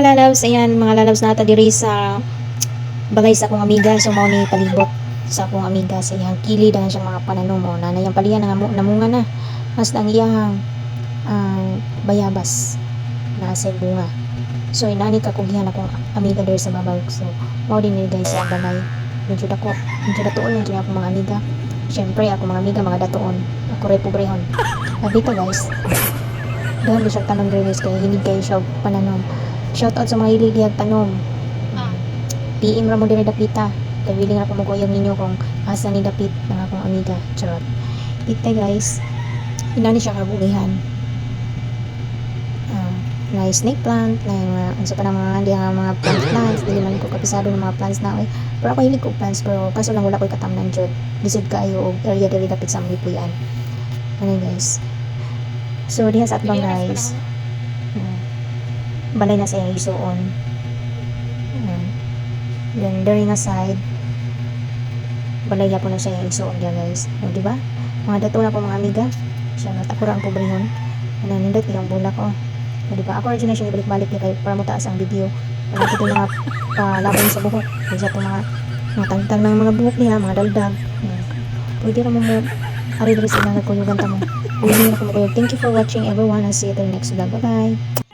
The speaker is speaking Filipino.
lalabs, ayan, mga lalabs nata diri sa balay sa akong amiga. So, mao ni palibot sa akong amiga sa iyang kilid ang siyang mga pananom mo. Na yung paliyan na namunga na. Mas ang iyang ah, bayabas na sa bunga. So, inani ka kung akong amiga diri sa babaw. So, mao din ni guys sa balay. Medyo dako, medyo datoon kaya akong mga amiga. Siyempre, ako mga amiga, mga datoon. Ako rin pobrehon. Dito guys, ko siya tanong diri guys, kaya hinig kayo siya pananom. Shout out sa mga hilig diyag tanom. PM ra mo diri dapita. Kay willing ra ko maguyog ninyo kung asa ni dapit ng akong amiga. Charot. Ite guys, inani siya kabugihan. Ah, na snake plant, na yung mga, unsa pa na mga, di ang mga plant plants, dili man ko kapisado ng mga plants na, eh. pero ako hilig ko plants, pero kaso lang wala ko katamnan jud. Lisod kayo, og area dili dapit sa mga puyan. Ano guys. So, diha sa atbang guys. Balay na sa iyang isuon. Ah, then, during a side, balay po na siya yung isuon diya guys. O, di ba? Mga dato na po mga amiga. Siya nga takura ang pobrehon. Ano, nindot yung bulak. O, di ba? Ako rin siya ibalik-balik niya kayo para mataas ang video. Ko itong mga palaban sa buhok. Kasi ito mga mga tangtang ng mga buhok niya, mga daldag. Ayan. Pwede naman mo Ari diri sa mga kuyugan tamo. Pwede na ko Thank you for watching everyone and see you till next vlog. Bye-bye.